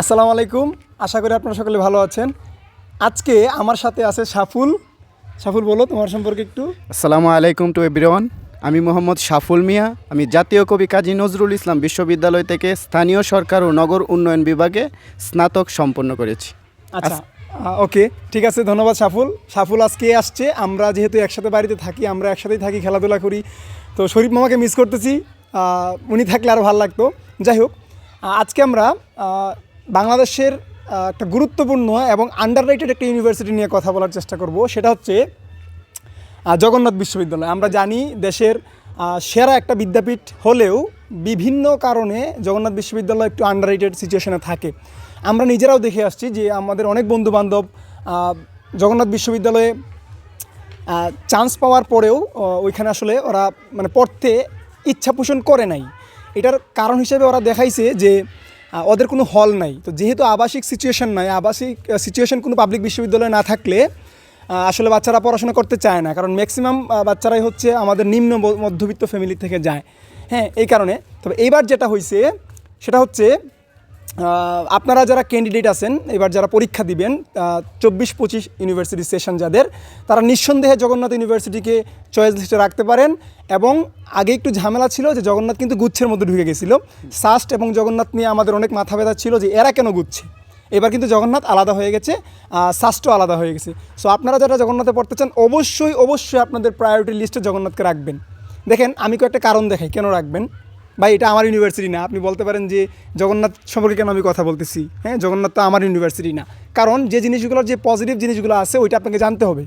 আসসালামু আলাইকুম। আশা করি আপনারা সকলে ভালো আছেন। আজকে আমার সাথে আছে সাফুল। সাফুল বলো তোমার সম্পর্কে একটু। আসসালামু আলাইকুম টু এভরিওয়ান। আমি মোহাম্মদ শাফুল মিয়া। আমি জাতীয় কবি কাজী নজরুল ইসলাম বিশ্ববিদ্যালয় থেকে স্থানীয় সরকার ও নগর উন্নয়ন বিভাগে স্নাতক সম্পন্ন করেছি। আচ্ছা ওকে ঠিক আছে ধন্যবাদ সাফুল। সাফুল আজকে আসছে। আমরা যেহেতু একসাথে বাড়িতে থাকি আমরা একসাথেই থাকি খেলাধুলা করি। তো শরীফ মামাকে মিস করতেছি। উনি থাকলে আরও ভালো লাগতো। যাই হোক আজকে আমরা বাংলাদেশের একটা গুরুত্বপূর্ণ এবং আন্ডার একটা ইউনিভার্সিটি নিয়ে কথা বলার চেষ্টা করব। সেটা হচ্ছে জগন্নাথ বিশ্ববিদ্যালয়। আমরা জানি দেশের সেরা একটা বিদ্যাপীঠ হলেও বিভিন্ন কারণে জগন্নাথ বিশ্ববিদ্যালয় একটু আন্ডার সিচুয়েশনে থাকে। আমরা নিজেরাও দেখে আসছি যে আমাদের অনেক বন্ধু বান্ধব জগন্নাথ বিশ্ববিদ্যালয়ে চান্স পাওয়ার পরেও ওইখানে আসলে ওরা মানে পড়তে ইচ্ছা পোষণ করে নাই। এটার কারণ হিসেবে ওরা দেখাইছে যে ওদের কোনো হল নাই। তো যেহেতু আবাসিক সিচুয়েশন নয় আবাসিক সিচুয়েশন কোনো পাবলিক বিশ্ববিদ্যালয়ে না থাকলে আসলে বাচ্চারা পড়াশোনা করতে চায় না। কারণ ম্যাক্সিমাম বাচ্চারাই হচ্ছে আমাদের নিম্ন মধ্যবিত্ত ফ্যামিলি থেকে যায়। হ্যাঁ এই কারণে। তবে এইবার যেটা হয়েছে সেটা হচ্ছে আপনারা যারা ক্যান্ডিডেট আছেন, এবার যারা পরীক্ষা দিবেন চব্বিশ পঁচিশ ইউনিভার্সিটি সেশন যাদের, তারা নিঃসন্দেহে জগন্নাথ ইউনিভার্সিটিকে চয়েস লিস্টে রাখতে পারেন এবং আগে একটু ঝামেলা ছিল যে জগন্নাথ কিন্তু গুচ্ছের মধ্যে ঢুকে গেছিল। সাস্ট এবং জগন্নাথ নিয়ে আমাদের অনেক মাথা ব্যথা ছিল যে এরা কেন গুচ্ছে? এবার কিন্তু জগন্নাথ আলাদা হয়ে গেছে সাস্টও আলাদা হয়ে গেছে। সো আপনারা যারা জগন্নাথে পড়তে চান, অবশ্যই অবশ্যই আপনাদের প্রায়োরিটি লিস্টে জগন্নাথকে রাখবেন। দেখেন, আমি কয়েকটা কারণ দেখাই, কেন রাখবেন? ভাই, এটা আমার ইউনিভার্সিটি না। আপনি বলতে পারেন যে জগন্নাথ সম্পর্কে কেন আমি কথা বলতেছি? হ্যাঁ জগন্নাথ তো আমার ইউনিভার্সিটি না। কারণ যে জিনিসগুলোর যে পজিটিভ জিনিসগুলো আছে, ওইটা আপনাকে জানতে হবে।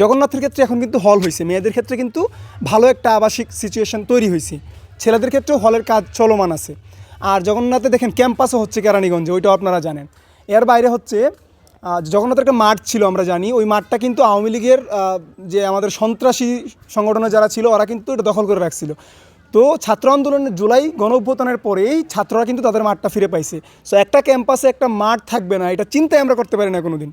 জগন্নাথের ক্ষেত্রে এখন কিন্তু হল হয়েছে মেয়েদের ক্ষেত্রে কিন্তু ভালো একটা আবাসিক সিচুয়েশন তৈরি হয়েছে ছেলেদের ক্ষেত্রেও হলের কাজ চলমান আছে। আর জগন্নাথে দেখেন ক্যাম্পাসও হচ্ছে কেরানীগঞ্জে, ওইটাও আপনারা জানেন। এর বাইরে হচ্ছে জগন্নাথের একটা মাঠ ছিল, আমরা জানি। ওই মাঠটা কিন্তু আওয়ামী লীগের যে আমাদের সন্ত্রাসী সংগঠনে যারা ছিল, ওরা কিন্তু এটা দখল করে রাখছিল। তো ছাত্র আন্দোলনের জুলাই গণ অভ্যুত্থানের পরেই ছাত্ররা কিন্তু তাদের মাঠটা ফিরে পাইছে। সো একটা ক্যাম্পাসে একটা মাঠ থাকবে না, এটা চিন্তাই আমরা করতে পারি না কোনোদিন।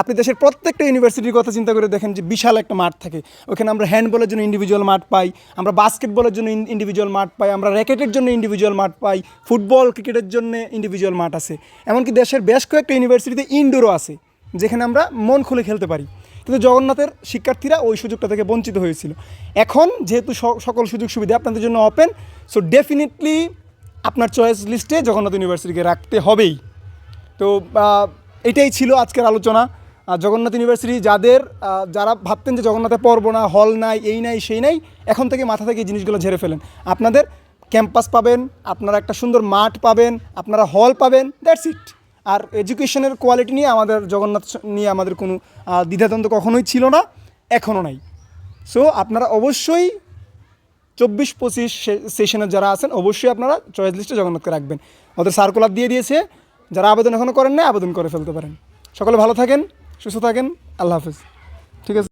আপনি দেশের প্রত্যেকটা ইউনিভার্সিটির কথা চিন্তা করে দেখেন যে বিশাল একটা মাঠ থাকে। ওখানে আমরা হ্যান্ডবলের জন্য ইন্ডিভিজুয়াল মাঠ পাই, আমরা বাস্কেটবলের জন্য ইন্ডিভিজুয়াল মাঠ পাই, আমরা র্যাকেটের জন্য ইন্ডিভিজুয়াল মাঠ পাই ফুটবল ক্রিকেটের জন্য ইন্ডিভিজুয়াল মাঠ আছে। এমনকি দেশের বেশ কয়েকটা ইউনিভার্সিটিতে ইনডোরও আছে, যেখানে আমরা মন খুলে খেলতে পারি। কিন্তু জগন্নাথের শিক্ষার্থীরা ওই সুযোগটা থেকে বঞ্চিত হয়েছিল। এখন যেহেতু সকল সুযোগ সুবিধা আপনাদের জন্য ওপেন সো ডেফিনেটলি আপনার চয়েস লিস্টে জগন্নাথ ইউনিভার্সিটিকে রাখতে হবেই। তো এটাই ছিল আজকের আলোচনা। জগন্নাথ ইউনিভার্সিটি যাদের যারা ভাবতেন যে জগন্নাথে পড়ব না হল নাই, এই নাই, সেই নাই, এখন থেকে মাথা থেকে এই জিনিসগুলো ঝেড়ে ফেলেন। আপনাদের ক্যাম্পাস পাবেন, আপনারা একটা সুন্দর মাঠ পাবেন, আপনারা হল পাবেন দ্যাটস ইট আর এডুকেশনের কোয়ালিটি নিয়ে আমাদের জগন্নাথ নিয়ে আমাদের কোনো দ্বিধাদ্বন্দ্ব কখনোই ছিল না, এখনও নাই। সো আপনারা অবশ্যই চব্বিশ পঁচিশ সেশনের যারা আছেন, অবশ্যই আপনারা চয়েস লিস্টে জগন্নাথকে রাখবেন। ওদের সার্কুলার দিয়ে দিয়েছে, যারা আবেদন এখনও করেন না আবেদন করে ফেলতে পারেন। সকলে ভালো থাকেন, সুস্থ থাকেন, আল্লাহ হাফিজ। ঠিক আছে।